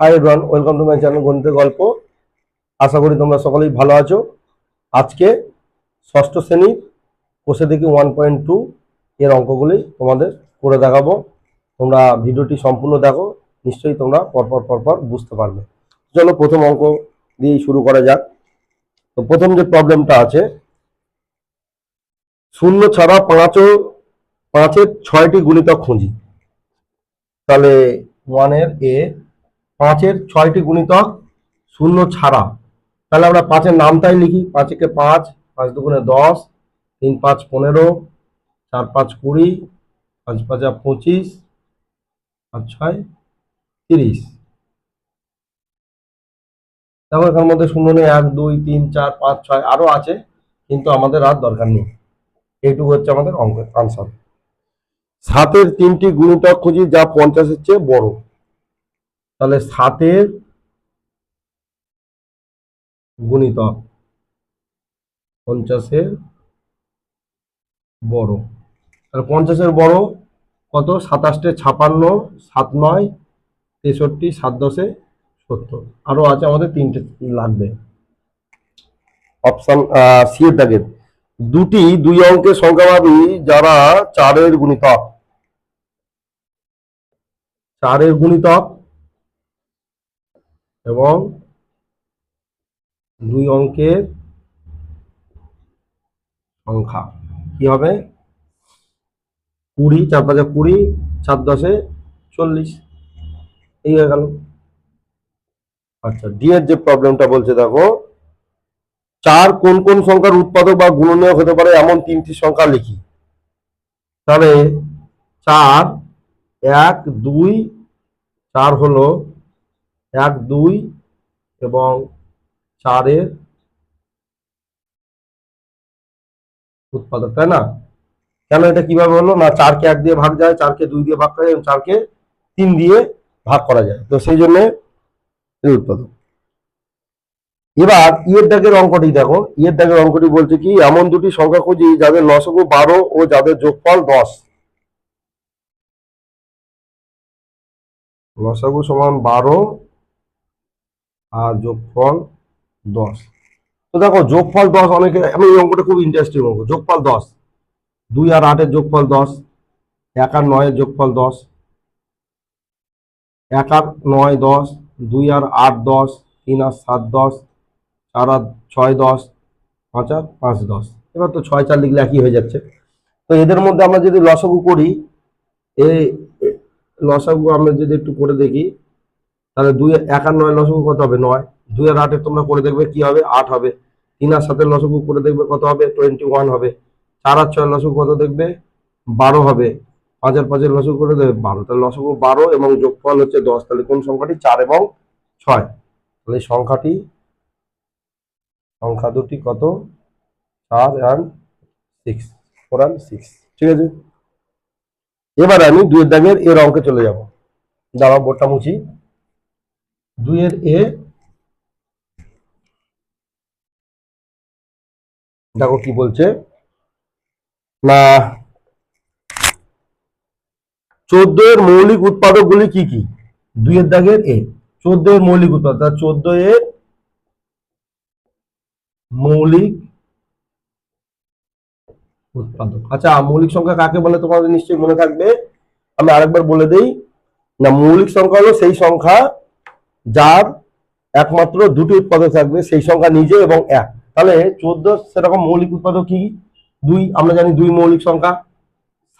Hi everyone welcome to my channel গণিতের গল্প আশা করি তোমরা সকলেই ভালো আছো। আজকে ষষ্ঠ শ্রেণির কোষে দেখি ওয়ান পয়েন্ট টু এর অঙ্কগুলি তোমাদের করে দেখাবো। তোমরা ভিডিওটি সম্পূর্ণ দেখো, নিশ্চয়ই তোমরা পরপর পরপর বুঝতে পারবে। চলো প্রথম অঙ্ক দিয়েই শুরু করা যাক। তো প্রথম যে প্রবলেমটা আছে, শূন্য ছাড়া পাঁচও পাঁচের ছয়টি গুণিতক খুঁজি। তাহলে ওয়ানের এ পাঁচের ছয়টি গুণিতক শূন্য ছাড়া। তাহলে আমরা পাঁচের নামটাই লিখি। পাঁচেকে পাঁচ পাঁচ দুগুণে দশ, তিন পাঁচ পনেরো, চার পাঁচ কুড়ি, পাঁচ পাঁচা পঁচিশ, পাঁচ ছয় তিরিশ। দেখো এখার মধ্যে শূন্য নেই, এক, দুই, তিন, চার, পাঁচ, ছয় আরও আছে, কিন্তু আমাদের আর দরকার নেই। এইটুকু হচ্ছে আমাদের অঙ্কের আনসার সাতের তিনটি গুণিতক খুঁজি, যা পঞ্চাশের চেয়ে বড়। তাহলে সাতের গুণিতক পঞ্চাশের বড়। তাহলে পঞ্চাশের বড় কত? সাতাশটে ছাপান্ন, সাত নয়, তেষট্টি, সাত দশে সত্তর। আরও আছে আমাদের তিনটে লাগবে। অপশন সি এর দাগের। দুটি, দুই অঙ্কের সংখ্যাভাবী যারা চারের গুণিতক চারের গুণিতক এবং দুই অঙ্কের সংখ্যা। কি হবে? কুড়ি, চার পাঁচে কুড়ি চার দশে চল্লিশ। এই হয়ে গেল। আচ্ছা ডি এর যে প্রবলেমটা বলছে, দেখো। চার কোন কোন সংখ্যার উৎপাদক বা গুণনীয়ক হতে পারে এমন তিনটি সংখ্যা লিখি। তাহলে চার, এক, দুই, চার হলো এক, দুই এবং চারের উৎপাদক, তাই না? কেন এটা কীভাবে হলো? না, চারকে এক দিয়ে ভাগ যায়, চারকে দুই দিয়ে ভাগ করা যায়, এবং চারকে তিন দিয়ে ভাগ করা যায়। তো সেই জন্য উৎপাদক। এবার ইয়ের দাগের অঙ্কটি দেখো। ইয়ের দাগের অঙ্কটি বলছে কি, এমন দুটি সংখ্যা খুঁজি যাদের লসগু বারো ও যাদের যোগফল দশ। লসাগু সমান বারো আর যোগফল দশ। তো দেখো, যোগফল দশ অনেকে, আমি এই অঙ্কটা খুব ইন্টারেস্টিং অঙ্ক। যোগফল দশ, দুই আর আটের যোগফল দশ, এক আর নয়ের যোগফল দশ, এক আর নয় দশ, দুই আর আট দশ, তিন আর সাত দশ, চার আর ছয় দশ, পাঁচ আর পাঁচ দশ। এবার তো ছয় চার লিখলে একই হয়ে যাচ্ছে। তো এদের মধ্যে আমরা যদি লসাগু করি এই লসাগু আমরা যদি একটু করে দেখি তাহলে দুই এক আর নয় লসাগু কত হবে? নয়। দুই আর আটের তোমরা করে দেখবে কি হবে? আট হবে। তিন আর সাতের লসাগু করে দেখবে কত হবে? টোয়েন্টি ওয়ান হবে। চার আর ছয় লসাগু কত দেখবে? বারো হবে। পাঁচ আর পাঁচের লসাগু করে দেবে বারো। তাহলে লসাগু বারো এবং যোগফল হচ্ছে দশ। তাহলে কোন সংখ্যাটি? চার এবং ছয়। তাহলে সংখ্যাটি, সংখ্যা দুটি কত? চার and six four and six ঠিক আছে? এবার আমি দুইয়ের দাগের এর অঙ্কে চলে যাব। দাঁড়াও বোর্ডটা মুছি দুইয়ের এ দেখো কি বলছে? না চোদ্দ এর মৌলিক উৎপাদকগুলি কি কি? দুইয়ের দাগের এ। চোদ্দ এর মৌলিক উৎপাদক চোদ্দ এর মৌলিক উৎপাদক। আচ্ছা মৌলিক সংখ্যা কাকে বলে তোমাদের নিশ্চয়ই মনে থাকবে? আমি আরেকবার বলে দেই। না, মৌলিক সংখ্যা হলো সেই সংখ্যা যার একমাত্র দুটি উৎপাদক থাকবে, সেই সংখ্যা নিজে এবং এক। তাহলে চোদ্দ, সেরকম মৌলিক উৎপাদক কি? দুই, আমরা জানি দুই মৌলিক সংখ্যা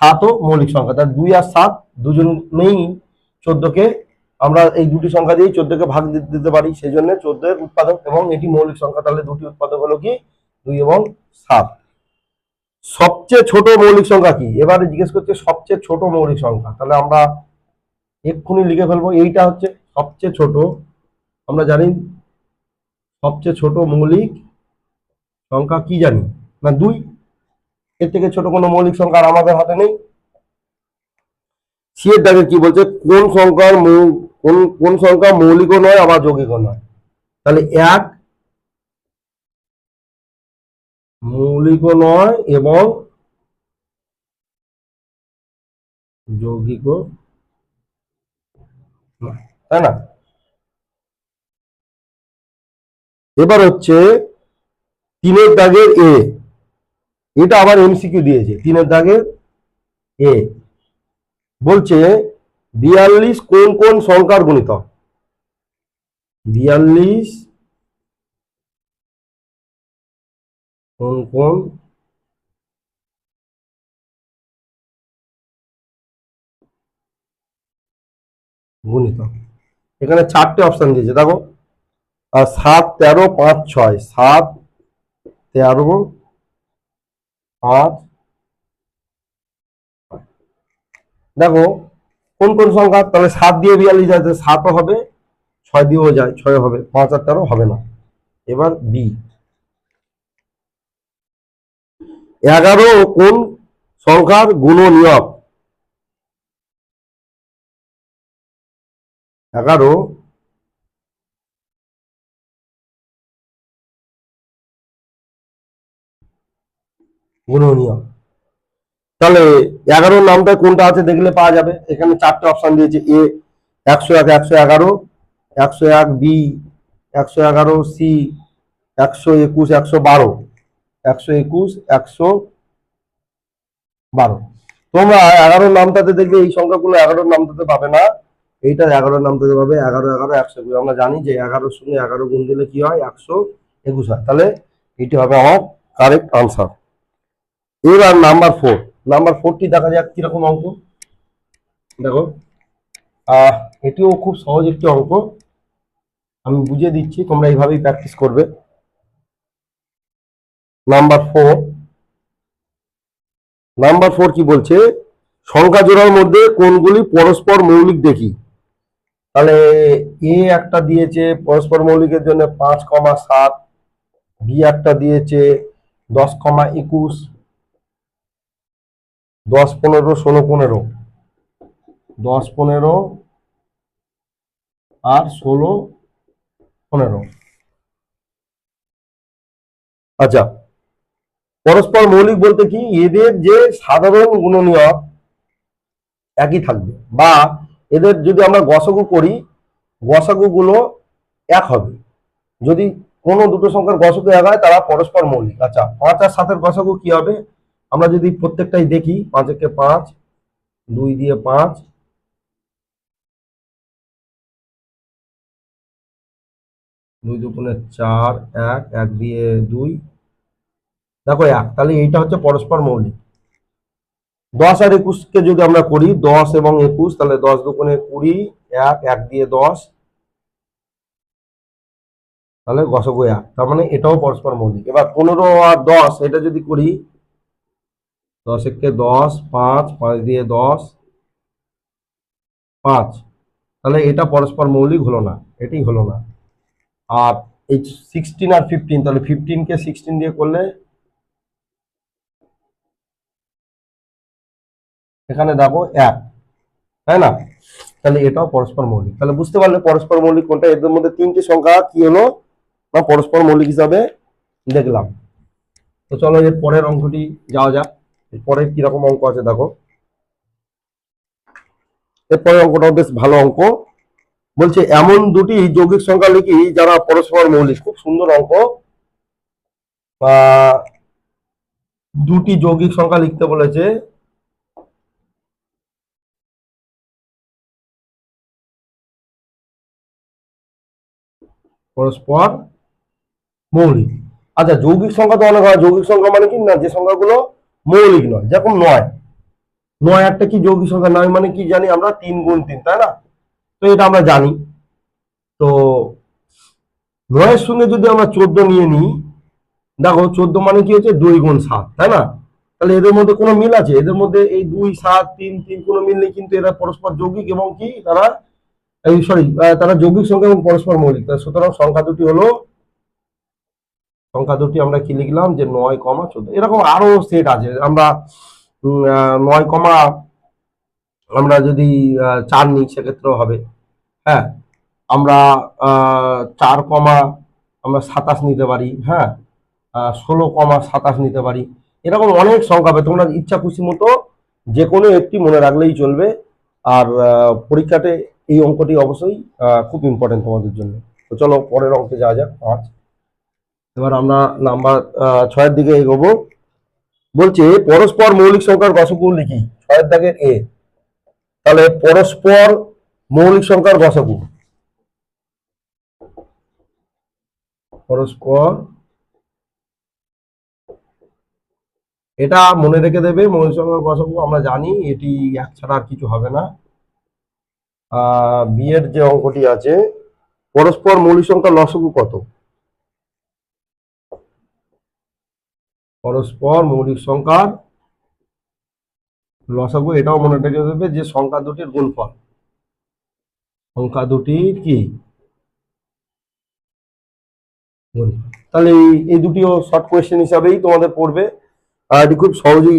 সাতও মৌলিক সংখ্যা। তাহলে দুই আর সাত দুজন নেই চোদ্দকে, আমরা এই দুটি সংখ্যা দিয়েই চোদ্দকে ভাগ দিতে পারি। সেই জন্য চোদ্দ এর উৎপাদক এবং এটি মৌলিক সংখ্যা। তাহলে দুটি উৎপাদক হলো কি? দুই এবং সাত। সবচেয়ে ছোট মৌলিক সংখ্যা কি? এবারে জিজ্ঞেস করছে সবচেয়ে ছোট মৌলিক সংখ্যা। তাহলে আমরা এক্ষুনি লিখে ফেলব। এইটা হচ্ছে সবচেয়ে ছোট, আমরা জানি সবচেয়ে ছোট মৌলিক সংখ্যা কি জানি? না, দুই। এর থেকে ছোট কোনো মৌলিক সংখ্যা আর আমাদের হাতে নেই। সি এর দাগে কি বলছে? কোন সংখ্যার কোন কোন সংখ্যা মৌলিকও নয়, আবার যৌগিকও নয়। তাহলে এক মৌলিকও নয় এবং যৌগিকও নয়। তাই না? এবার হচ্ছে তিনের দাগের এ এটা আবার এমসিকিউ দিয়েছে, তিনের দাগের এ বলছে বিয়াল্লিশ কোন কোন সংখ্যার গুণিতক বিয়াল্লিশ কোন কোন গুণিতক এখানে চারটে অপশান দিয়েছে, দেখো। সাত, তেরো, পাঁচ, ছয়। সাত, তেরো, পাঁচ দেখো, কোন কোন সংখ্যা? তাহলে সাত দিয়ে বিয়াল্লিশ তাহলে সাতও হবে, ছয় দিয়েও যায় ছয় হবে। পাঁচ আর তেরো হবে না। এবার বি এগারো কোন সংখ্যার গুণ গুণনীয়ক? এগারো গুণনীয়ক তাহলে এগারোর নামটা কোনটা আছে দেখলে পাওয়া যাবে। এখানে চারটে দিয়েছে এ একশো এক, একশো এগারো, একশো এক বি একশো এগারো সি একশো একুশ, একশো বারো। একশো একুশ, একশো বারো। তোমরা এগারোর নামটাতে দেখবে এই সংখ্যাগুলো এগারোর নামটাতে পাবে না। এইটা এগারোর নামটাতে পাবে এগারো এগারো, একশো একুশ আমরা জানি যে এগারোর সঙ্গে এগারো গুণ দিলে কি হয়? একশো একুশ হয়। তাহলে এটি হবে আমার কারেক্ট আনসার এবার নাম্বার ফোর নাম্বার ফোরটি দেখা যাক কীরকম অঙ্ক। দেখো এটিও খুব সহজ একটি অঙ্ক। আমি বুঝিয়ে দিচ্ছি, তোমরা এইভাবেই প্র্যাকটিস করবে। নাম্বার ফোর নাম্বার ফোর কি বলছে? সংখ্যা জোড়ার মধ্যে কোনগুলি পরস্পর মৌলিক দেখি? তাহলে এ একটা দিয়েছে পরস্পর মৌলিকের জন্য পাঁচ কমা সাত, বি একটা দিয়েছে দশ কমা একুশ, দশ পনেরো ষোলো পনেরো, দশ পনেরো আর ষোলো পনেরো। আচ্ছা পরস্পর মৌলিক বলতে কি? এদের যে সাধারণ গুণনীয়ক একই থাকবে, বা এদের যদি আমরা গসাগু করি, গসাগুগুলো এক হবে। যদি কোনো দুটো সংখ্যার গসাগু এক হয়, তারা পরস্পর মৌলিক। আচ্ছা পাঁচ আর সাতের গসাগু কি হবে? আমরা যদি প্রত্যেকটাই দেখি পাঁচ একে পাঁচ, দুই দিয়ে পাঁচ, দুই দুগুণে চার, এক এক দিয়ে দুই। দেখো, এক। তাহলে এইটা হচ্ছে পরস্পর মৌলিক। দশ আর একুশকে যদি আমরা করি, দশ এবং একুশ, তাহলে দশ দুগুণে কুড়ি, এক এক দিয়ে দশ। তাহলে গসগু এক। তার মানে এটাও পরস্পর মৌলিক। এবার পনেরো আর দশ, এটা যদি করি দশ একে দশ, পাঁচ পাঁচ দিয়ে দশ, পাঁচ। তাহলে এটা পরস্পর মৌলিক হলো না, এটাই হলো না। আর এই সিক্সটিন আর ফিফটিন তাহলে ফিফটিনকে সিক্সটিন দিয়ে করলে এখানে দেখো এক, তাই না? তাহলে এটাও পরস্পর মৌলিক। তাহলে বুঝতে পারলে পরস্পর মৌলিক কোনটা? এদের মধ্যে তিনটি সংখ্যা কি হলো? না, পরস্পর মৌলিক হিসাবে দেখলাম। তো চলো এর পরের অঙ্কটি যাওয়া যাক। এর পরে কীরকম অঙ্ক আছে দেখো। এরপরের অঙ্কটাও বেশ ভালো অঙ্ক। বলছে, এমন দুটি যৌগিক সংখ্যা লিখি যারা পরস্পর মৌলিক। খুব সুন্দর অঙ্ক। দুটি যৌগিক সংখ্যা লিখতে বলেছে। পরস্পর মৌলিক। আচ্ছা যৌগিক সংখ্যা তো অনেক হয়। যৌগিক সংখ্যা মানে কি? না, যে সংখ্যাগুলো মৌলিক নয়, যেরকম নয়। নয় একটা কি যৌগিক সংখ্যা? নয় মানে কি জানি আমরা? তিন গুণ তিন, তাই না? তো এটা আমরা জানি। তো নয়ের সঙ্গে যদি আমরা চোদ্দ নিয়ে নিই, দেখো চোদ্দ মানে কি হচ্ছে? দুই গুণ সাত, তাই না? তাহলে এদের মধ্যে কোনো মিল আছে? এদের মধ্যে এই দুই, সাত, তিন তিন কোনো মিল নেই, কিন্তু এরা পরস্পর যৌগিক এবং কি? তারা এই সরি তারা যৌগিক সংখ্যা এবং পরস্পর মৌলিক। সুতরাং সংখ্যা দুটি হলো, সংখ্যা দুটি আমরা কি লিখলাম? যে নয় কমা চোদ্দ। এরকম আরও সেট আছে। আমরা নয় কমা আমরা যদি চার নিই, সেক্ষেত্রেও হবে। হ্যাঁ আমরা চার কমা আমরা সাতাশ নিতে পারি। হ্যাঁ ষোলো কমা সাতাশ নিতে পারি। এরকম অনেক সংখ্যা হবে। তোমরা ইচ্ছা খুশি মতো যে কোনো একটি মনে রাখলেই চলবে। আর পরীক্ষাতে এই অঙ্কটি অবশ্যই খুব ইম্পর্টেন্ট তোমাদের জন্য। তো চলো পরের অঙ্কে যাওয়া যাক পাঁচ এবার আমরা নাম্বার ছয়ের দিকে এগোবো। বলছে, পরস্পর মৌলিক সংখ্যার গসগু লিখি। ছয়ের দাগের এ। তাহলে পরস্পর মৌলিক সংখ্যার গসগু পরস্পর, এটা মনে রেখে দেবে, মৌলিক সংখ্যার গসগু আমরা জানি এটি এক ছাড়া আর কিছু হবে না। বিয়ের যে অঙ্কটি আছে, পরস্পর মৌলিক সংখ্যার লসগু কত? পরস্পর মৌলিক সংখ্যার লসাগু, এটাও মনে রেখে দেবে যে সংখ্যা দুটির গুণফল। সংখ্যা দুটির কি? তাহলে এই- দুটিও শর্ট কোয়েশ্চেন হিসাবেই তোমাদের পড়বে। আর এটি খুব সহজেই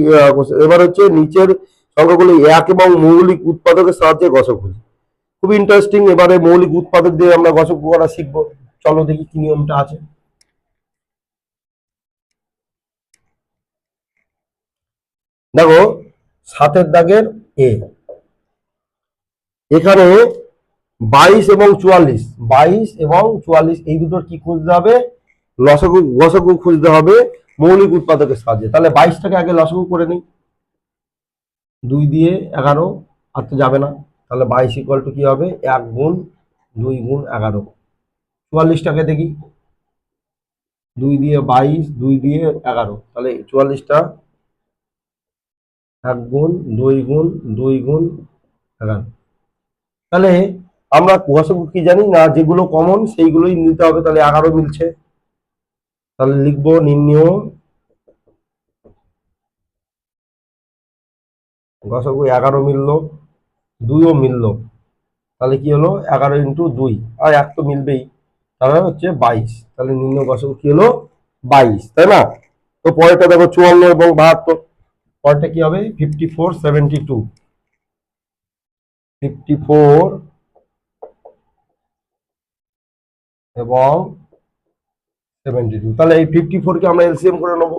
এবার হচ্ছে নিচের সংখ্যাগুলি এক এবং মৌলিক উৎপাদকের সাহায্যে গসক খুঁজি খুব ইন্টারেস্টিং এবারে মৌলিক উৎপাদক দিয়ে আমরা গসক করা শিখব। চলো দেখি কি নিয়মটা আছে। দেখো, সাতের দাগের এ। এখানে বাইশ এবং চুয়াল্লিশ, বাইশ এবং চুয়াল্লিশ, এই দুটোর কি খুঁজতে হবে? লসগু গসগু খুঁজতে হবে মৌলিক উৎপাদকের সাহায্যে। তাহলে বাইশটাকে আগে লসগু করে নিই। দুই দিয়ে এগারো, আর তো যাবে না। তাহলে বাইশ ইকুয়াল টু কি হবে? এক গুণ দুই গুণ এগারো। চুয়াল্লিশটাকে দেখি। দুই দিয়ে বাইশ, দুই দিয়ে এগারো। তাহলে চুয়াল্লিশটা এক গুণ দুই গুণ দুই গুণ এগারো। তাহলে আমরা গসক কি জানি না? যেগুলো কমন সেইগুলোই নিতে হবে। তাহলে এগারো মিলছে। তাহলে লিখব নির্ণয় গসগু এগারো মিললো। দুইও মিললো। তাহলে কি হলো? এগারো ইন্টু দুই। আর এক তো মিলবেই। তাহলে হচ্ছে বাইশ। তাহলে নিম্ন গসগু কি হলো? বাইশ। তাই না? তো পরেরটা দেখো চুয়ান্ন এবং বাহাত্তর। পরেরটা কি হবে? Fifty four seventy two fifty four এবং সেভেন্টি টু তাহলে এই ফিফটি ফোরকে আমরা এলসিএম করে নেব।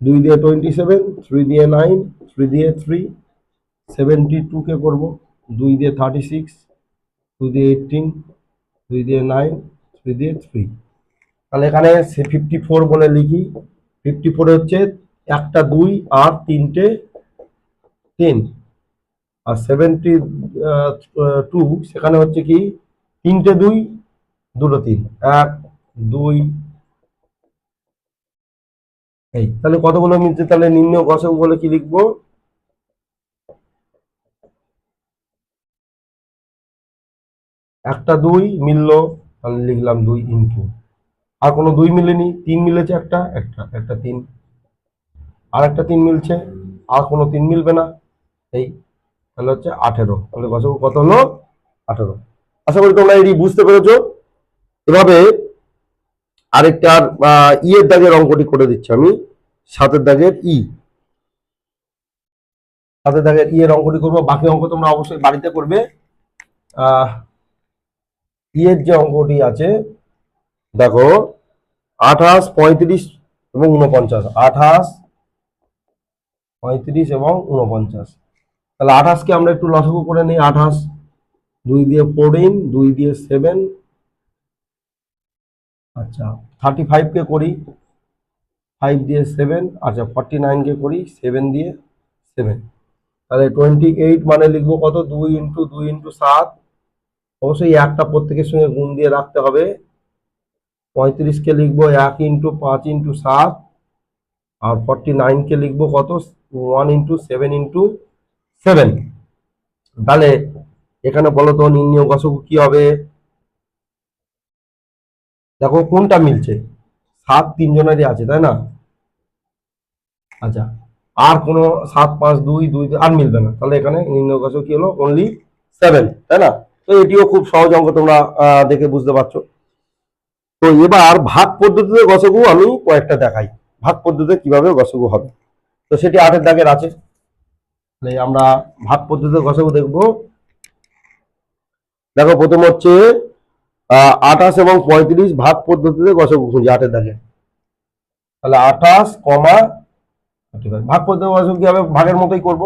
দুই দিয়ে টোয়েন্টি সেভেন থ্রি দিয়ে নাইন থ্রি দিয়ে থ্রি সেভেন্টি টুকে করব, দুই দিয়ে থার্টি সিক্স দুই দিয়ে এইটিন দুই দিয়ে নাইন থ্রি দিয়ে থ্রি তাহলে এখানে সে ফিফটি ফোর বলে লিখি। ফিফটি ফোরে হচ্ছে একটা, দুই আর তিনটে তিন আর সেভেন্টি টু সেখানে হচ্ছে কি, তিনটে, দুই, দুটো তিন। এক, দুই, এই। তাহলে কতগুলো মিলছে? তাহলে নিম্ন গসক বলে কি লিখব? একটা দুই মিললো তাহলে লিখলাম দুই ইন্টু আর কোনো দুই মিলেনি তিন মিলেছে একটা একটা একটা তিন। আর একটা তিন মিলছে আর কোনো তিন মিলবে না। এই তাহলে হচ্ছে আঠেরো। তাহলে গসক কত হলো? আঠেরো। আশা করি তোমরা এটি বুঝতে পেরেছ। এভাবে আরেকটা আহ, ইয়ের দাগের অঙ্কটি করে দিচ্ছি আমি। সাতের দাগের ই। সাতের দাগের ই এর অঙ্কটি করব। বাকি অঙ্ক তোমরা অবশ্যই বাড়িতে করবে। আহ ইয়ের যে অঙ্কটি আছে, দেখো, আঠাশ, পঁয়ত্রিশ এবং উনপঞ্চাশ আঠাশ, পঁয়ত্রিশ এবং উনপঞ্চাশ তাহলে আঠাশকে আমরা একটু লসগু করে নিই। আঠাশ, দুই দিয়ে ফোরটিন দুই দিয়ে সেভেন আচ্ছা থার্টি ফাইভকে করি। ফাইভ দিয়ে সেভেন আচ্ছা ফর্টি নাইনকে করি। সেভেন দিয়ে সেভেন তাহলে টোয়েন্টি এইট মানে লিখব কত? দুই ইন্টু দুই ইন্টু সাত। অবশ্যই একটা প্রত্যেকের সঙ্গে গুণ দিয়ে রাখতে হবে। পঁয়ত্রিশকে লিখব এক ইন্টু পাঁচ ইন্টু সাত, আর ফর্টি নাইনকে লিখব কত? One into seven into seven. তাহলে এখানে বলো তো নির্ণয় গসক কি হবে? দেখো কোনটা মিলছে? সাত তিনজনেরই আছে, তাই না? আচ্ছা আর কোনো সাত পাঁচ দুই দুই, আর মিলবে না। তাহলে এখানে নির্ণয় গসক কি হলো? অনলি সেভেন তাই না? তো এটিও খুব সহজ অঙ্ক তোমরা দেখে বুঝতে পারছ। তো এবার ভাগ পদ্ধতিতে গসগু আমি কয়েকটা দেখাই। ভাগ পদ্ধতিতে কীভাবে গসগু হবে। তো সেটি আটের দাগের আছে। আমরা ভাগ পদ্ধতিতে গসগু দেখব। দেখো, প্রথম হচ্ছে আঠাশ এবং পঁয়ত্রিশ ভাগ পদ্ধতিতে গসগু খুঁজি আটের দাগে। তাহলে আঠাশ, কমা, ভাগ পদ্ধতি গসগু কি ভাগের মতোই করব।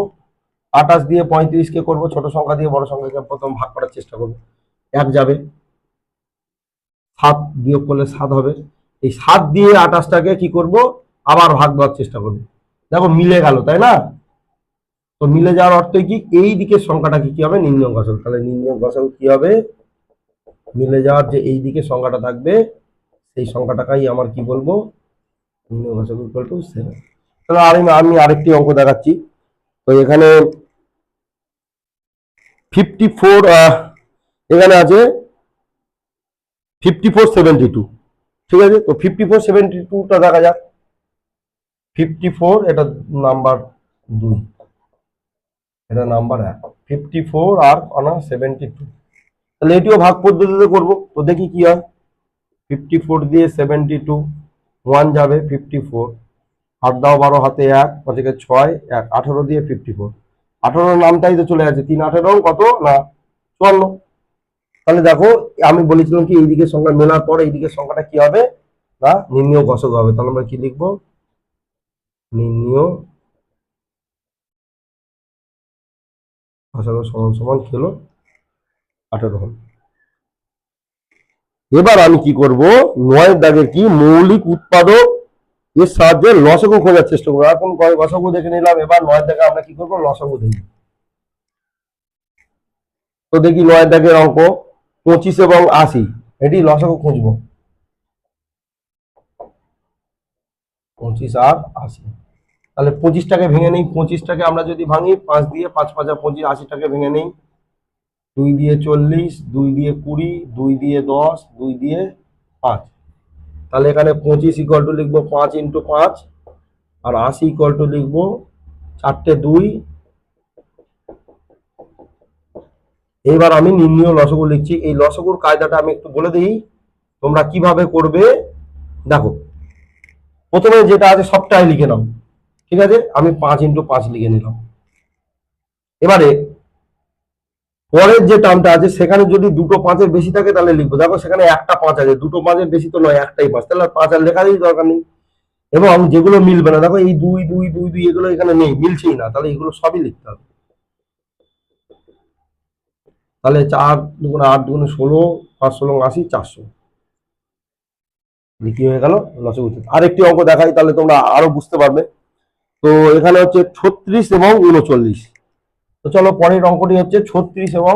আঠাশ দিয়ে পঁয়ত্রিশকে করব, ছোট সংখ্যা দিয়ে বড় সংখ্যাকে প্রথম ভাগ করার চেষ্টা করব। এক যাবে। সাত বিয়োগ করলে সাত হবে। এই সাত দিয়ে আঠাশটাকে কি করব? আবার ভাগ দেওয়ার চেষ্টা করব। দেখো মিলে গেল, তাই না? তো মিলে যাওয়ার অর্থ কি? এই দিকের সংখ্যাটাকে কি হবে? নির্ণয় গসল তাহলে নির্ণয় গসল কি হবে? মিলে যাওয়ার যে এই দিকে সংখ্যাটা থাকবে, সেই সংখ্যাটাকেই আমার কি বলব? নির্ণয় গসল তাহলে আমি- আমি আরেকটি অঙ্ক দেখাচ্ছি। তো এখানে ফিফটি ফোর এখানে আছে ফিফটি ফোর সেভেন্টি টু ঠিক আছে? তো ফিফটি ফোর সেভেন্টি টুটা দেখা যাক। ফিফটি ফোর এটা নাম্বার দুই, এটা নাম্বার এক। ফিফটি ফোর আর অনা সেভেন্টি টু তাহলে এটিও ভাগ পদ্ধতিতে করব। তো দেখি কি হয়। ফিফটি ফোর দিয়ে সেভেন্টি টু ওয়ান যাবে ফিফটি ফোর আট দাও বারো, হাতে এক, পাঁচকে ছয়, এক, আঠারো দিয়ে ফিফটি ফোর আঠারো নামটাই তো চলে আছে তিন, আঠারো, কত? না, চুয়ান্ন। তাহলে দেখো, আমি বলেছিলাম কি এই দিকের সংখ্যা মেলার পর এই দিকের সংখ্যাটা কি হবে? না, নির্ণয় গসক হবে। তাহলে আমরা কি লিখব? নির্ণয় সমান সমান কি আঠারো এবার আমি কি করব? নয়ের দাগের কি? মৌলিক উৎপাদক এর সাহায্যে লসগু খোঁজার চেষ্টা করব। এখন লসগু দেখে নিলাম, এবার নয়ের দাগে আমরা কি করব? লসগু দেখি তো দেখি নয়ের দাগের অঙ্ক পঁচিশ এবং আশি, এটি লসগু খুঁজবো। পঁচিশ আর আশি। তাহলে পঁচিশটাকে ভেঙে নেই, পঁচিশটাকে আমরা যদি ভাঙি, পাঁচ দিয়ে পাঁচ পাঁচা পঁচিশ, আশিটাকে ভেঙে নেই। দুই দিয়ে চল্লিশ, দুই দিয়ে কুড়ি, দুই দিয়ে দশ, দুই দিয়ে পাঁচ। তাহলে এখানে পঁচিশ ইকুয়াল টু লিখব পাঁচ ইন্টু পাঁচ, আর আশি ইকুয়াল টু লিখব চারটে দুই। এইবার আমি নির্ণয় লসগু লিখছি। এই লসগুর কায়দাটা আমি একটু বলে দিই, তোমরা কীভাবে করবে? দেখো, প্রথমে যেটা আছে সবটাই লিখে নাও। ঠিক আছে? আমি পাঁচ ইন্টু পাঁচ লিখে নিলাম। এবারে পরের যে টার্মটা আছে, সেখানে যদি দুটো পাঁচের বেশি থাকে তাহলে লিখব। দেখো সেখানে একটা পাঁচ আছে, দুটো পাঁচের বেশি তো নয়, একটাই পাঁচ। তাহলে পাঁচ আর লেখারই দরকার নেই। এবং যেগুলো মিলবে না, দেখো এই দুই দুই দুই দুই এগুলো এখানে নেই, মিলছেই না। তাহলে এগুলো সবই লিখতে হবে। তাহলে চার দুগুণে আট দুগুণে ষোলো, পাঁচ ষোলো, আশি, চারশো। লিখি হয়ে গেল লসগু আরেকটি অঙ্ক দেখাই, তাহলে তোমরা আরও বুঝতে পারবে। তো এখানে হচ্ছে ছত্রিশ এবং উনচল্লিশ। তো চলো পরের অঙ্কটি হচ্ছে ছত্রিশ এবং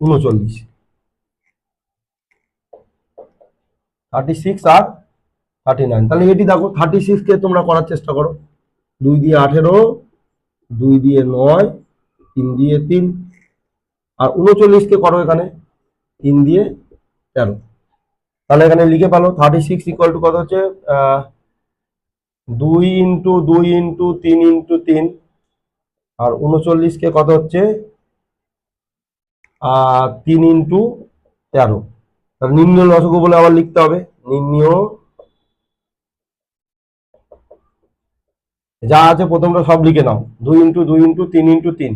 উনচল্লিশ। থার্টি সিক্স আর থার্টি নাইন তাহলে এটি দেখো থার্টি সিক্সকে তোমরা করার চেষ্টা করো। দুই দিয়ে আঠেরো, দুই দিয়ে নয়, তিন দিয়ে তিন, আর উনচল্লিশকে করো এখানে, তিন দিয়ে তেরো। তাহলে এখানে লিখে পেল থার্টি সিক্স ইকুয়াল টু কত হচ্ছে? দুই ইন্টু দুই ইন্টু তিন ইন্টু তিন আর উনচল্লিশকে কত হচ্ছে? তিন ইন্টু তেরো। নিম্ন লসগু বলে আবার লিখতে হবে। নিম্ন যা আছে প্রথমটা সব লিখে নাও। দুই ইন্টু দুই ইন্টু, তিন ইন্টু, তিন।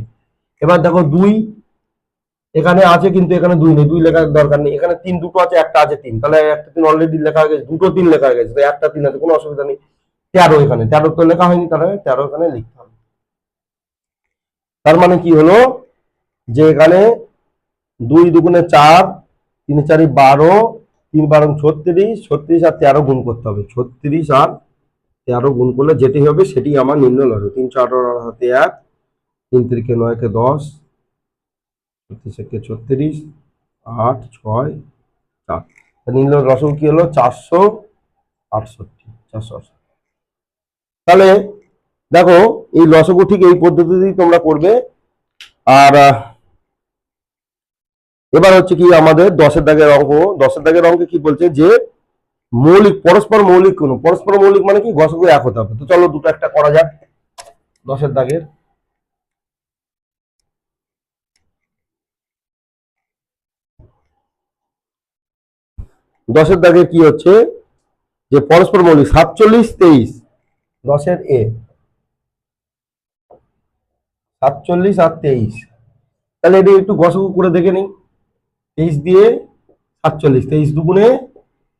এবার দেখো দুই, এখানে আছে কিন্তু এখানে দুই নেই। দুই লেখার দরকার নেই। এখানে তিন দুটো আছে, একটা আছে তিন। তাহলে একটা তিন অলরেডি লেখা হয়ে গেছে। দুটো তিন লেখা হয়ে গেছে। তো একটা তিন আছে, কোনো অসুবিধা নেই। তেরো এখানে। তেরো তো লেখা হয়নি, তাহলে তেরো এখানে লিখতে তার মানে কি হলো? যে এখানে দুই দুগুণে চার, তিন চারি বারো, তিন বারো ছত্রিশ ছত্রিশ আর তেরো গুণ করতে হবে। ছত্রিশ আর তেরো গুণ করলে যেটি হবে সেটি আমার নিম্ন লসগু তিন চার হাতে এক, তিন তিরিকে নয়কে দশ ছত্রিশ একে ছত্রিশ, আট, ছয়, চার। নিম্ন রসগু কি হলো? চারশো আটষট্টি চারশো আটষট্টি। তাহলে দেখো, এই লসগু ঠিক এই পদ্ধতিতেই তোমরা করবে। আর এবার হচ্ছে কি আমাদের দশের দাগের অঙ্ক। দশের দাগের অঙ্কে কি বলছে যে মৌলিক, পরস্পর মৌলিক কোন, পরস্পর মৌলিক মানে কি? গসগু এক হতে হবে। তো চলো দুটো একটা করা যাক দশের দাগের। দশের দাগে কি হচ্ছে? যে পরস্পর মৌলিক, সাতচল্লিশ, তেইশ, দশের এ। সাতচল্লিশ আর তেইশ। তাহলে এটি একটু গসগু করে দেখে নিই। তেইশ দিয়ে সাতচল্লিশ, তেইশ দুগুণে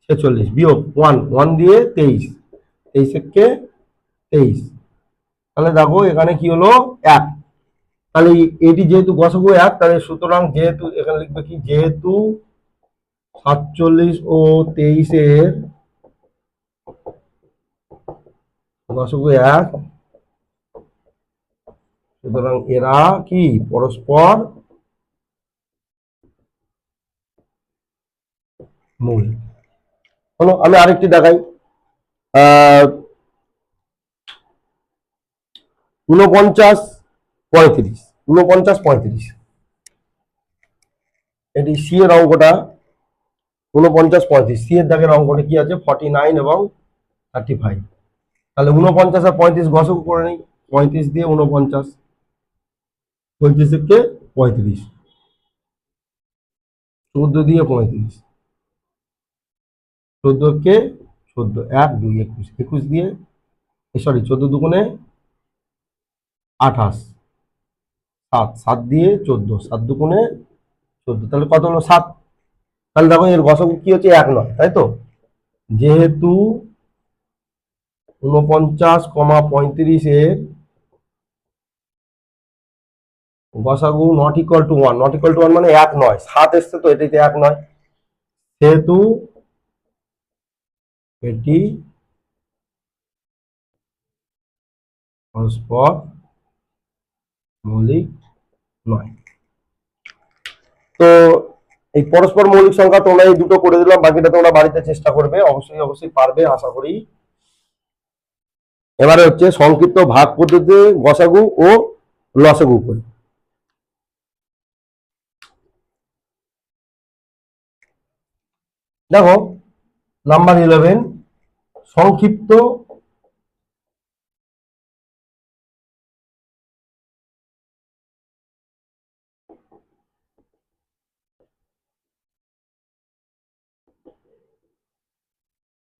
ছেচল্লিশ, বিয়োগ ওয়ান ওয়ান দিয়ে তেইশ তেইশ তেইশ। তাহলে দেখো এখানে কি হলো? এক। তাহলে এটি যেহেতু গসগু এক, তাহলে সুতরাং যেহেতু এখানে লিখবে কি? যেহেতু সাতচল্লিশ ও তেইশের দশক এক সুতরাং এরা কি? পরস্পর মূল। হলো আমি আরেকটি দেখাই। আহ উনপঞ্চাশ পঁয়ত্রিশ। উনপঞ্চাশ পঁয়ত্রিশ। এটি সি এর অঙ্কটা। উনপঞ্চাশ পঁয়ত্রিশ। সি এর দাগের অঙ্কটা কি আছে? ফর্টি নাইন এবং থার্টি ফাইভ তাহলে উনপঞ্চাশ আর পঁয়ত্রিশ গসক করে নেই। পঁয়ত্রিশ দিয়ে উনপঞ্চাশ পঁয়ত্রিশ থেকে পঁয়ত্রিশ। চোদ্দ দিয়ে পঁয়ত্রিশ। চোদ্দ কে চোদ্দ, এক, দুই, একুশ। একুশ দিয়ে সরি চোদ্দ দুগুণে আঠাশ। সাত সাত দিয়ে চোদ্দ, সাত দুগুণে চোদ্দ। তাহলে কত হলো? সাত। তাহলে দেখো এর গসক কি হচ্ছে? এক নয়, তাই তো? যেহেতু উনপঞ্চাশ কমা পঁয়ত্রিশের গসাগু not equal to one not equal to one মানে এক নয়, সাত এসছে তো এটাতে এক নয়। সেহেতু এটি পরস্পর মৌলিক নয়। তো এই পরস্পর মৌলিক সংখ্যা তোমরা এই দুটো করে দিলাম, বাকিটা তোমরা বাড়িতে চেষ্টা করবে, অবশ্যই অবশ্যই পারবে, আশা করি। এবারে হচ্ছে সংক্ষিপ্ত ভাগ পদ্ধতিতে গসাগু ও লসাগু করি দেখো নাম্বার ইলেভেন সংক্ষিপ্ত,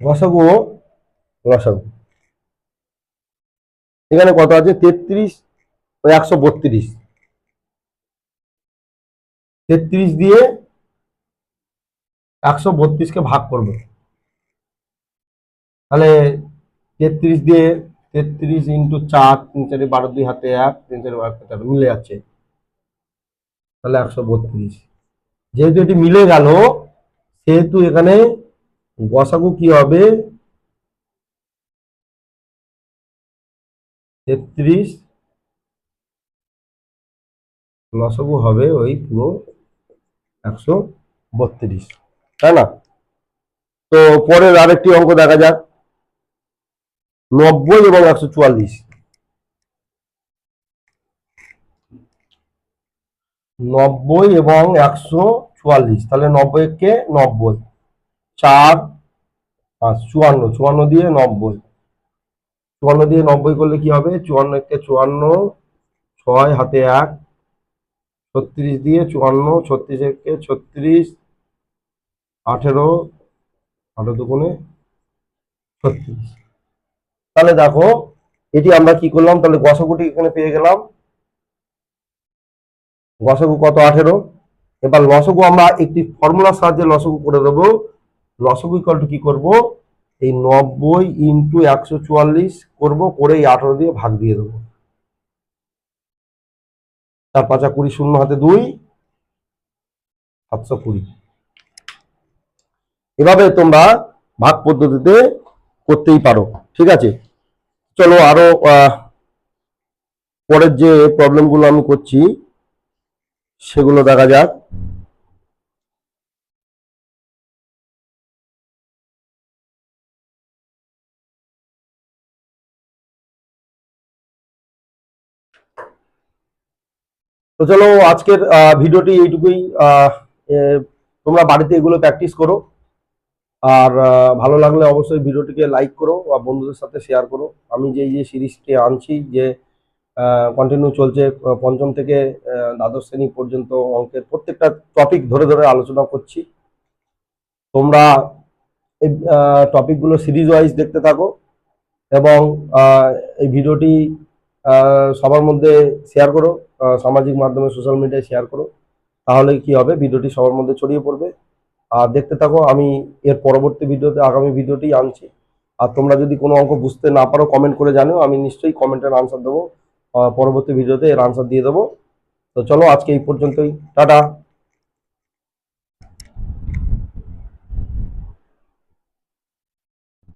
রসগু রসগু। এখানে কত আছে? তেত্রিশ ও একশো বত্রিশ। তেত্রিশ দিয়ে একশো বত্রিশকে ভাগ করবে। তাহলে তেত্রিশ দিয়ে তেত্রিশ ইন্টু চার, তিন চারি বারো দুই হাতে এক, তিন চারি বারো হাতে মিলে যাচ্ছে। তাহলে একশো বত্রিশ। যেহেতু এটি মিলে গেল, সেহেতু এখানে গসাগু কি হবে? তেত্রিশ লসাগু হবে ওই পুরো একশো বত্রিশ। তাই না? তো পরের আরেকটি অঙ্ক দেখা যাক। নব্বই এবং একশো চুয়াল্লিশ। নব্বই এবং একশো চুয়াল্লিশ। তাহলে নব্বই কে? নব্বই। চার, পাঁচ, চুয়ান্ন। চুয়ান্ন দিয়ে নব্বই। চুয়ান্ন দিয়ে নব্বই করলে কি হবে? চুয়ান্ন কে চুয়ান্ন, ছয় হাতে এক। ছত্রিশ দিয়ে চুয়ান্ন, ছত্রিশ কে ছত্রিশ আঠেরো আঠেরো দুগুণে ছত্রিশ। তাহলে দেখো, এটি আমরা কি করলাম? তাহলে গসগুটি এখানে পেয়ে গেলাম। গসগু কত? আঠেরো। এবার লসগু আমরা একটি ফর্মুলার সাহায্যে লসগু করে দেবো। লসগু ইকাল টু কি করব? এই নব্বই ইন্টু একশো চুয়াল্লিশ করব, করে এই আঠেরো দিয়ে ভাগ দিয়ে দেবো। চার পাঁচা কুড়ি শূন্য হাতে দুই, সাতশো কুড়ি। এভাবে তোমরা ভাগ পদ্ধতিতে করতেই পারো। ঠিক আছে? চলো আরও পরের যে প্রবলেমগুলো আমি করছি, সেগুলো দেখা যাক। তো চলো আজকের ভিডিওটি এইটুকুই তোমরা বাড়িতে এগুলো প্র্যাকটিস করো। আর ভালো লাগলে অবশ্যই ভিডিওটিকে লাইক করো বা বন্ধুদের সাথে শেয়ার করো। আমি যে যে সিরিজটি আনছি যে কন্টিনিউ চলছে পঞ্চম থেকে দ্বাদশ শ্রেণি পর্যন্ত অঙ্কের প্রত্যেকটা টপিক ধরে ধরে আলোচনা করছি। তোমরা এই টপিকগুলো সিরিজ ওয়াইজ দেখতে থাকো এবং এই ভিডিওটি সবার মধ্যে শেয়ার করো সামাজিক মাধ্যমে সোশ্যাল মিডিয়ায় শেয়ার করো। তাহলে কি হবে? ভিডিওটি সবার মধ্যে ছড়িয়ে পড়বে। আর দেখতে থাকো, আমি এর পরবর্তী ভিডিওতে, আগামী ভিডিওটি আনছি। আর তোমরা যদি কোনো অঙ্ক বুঝতে না পারো কমেন্ট করে জানো আমি নিশ্চয়ই কমেন্টের আনসার দেবো। পরবর্তী ভিডিওতে এর আনসার দিয়ে দেবো। তো চলো, আজকে এই পর্যন্তই। টাটা!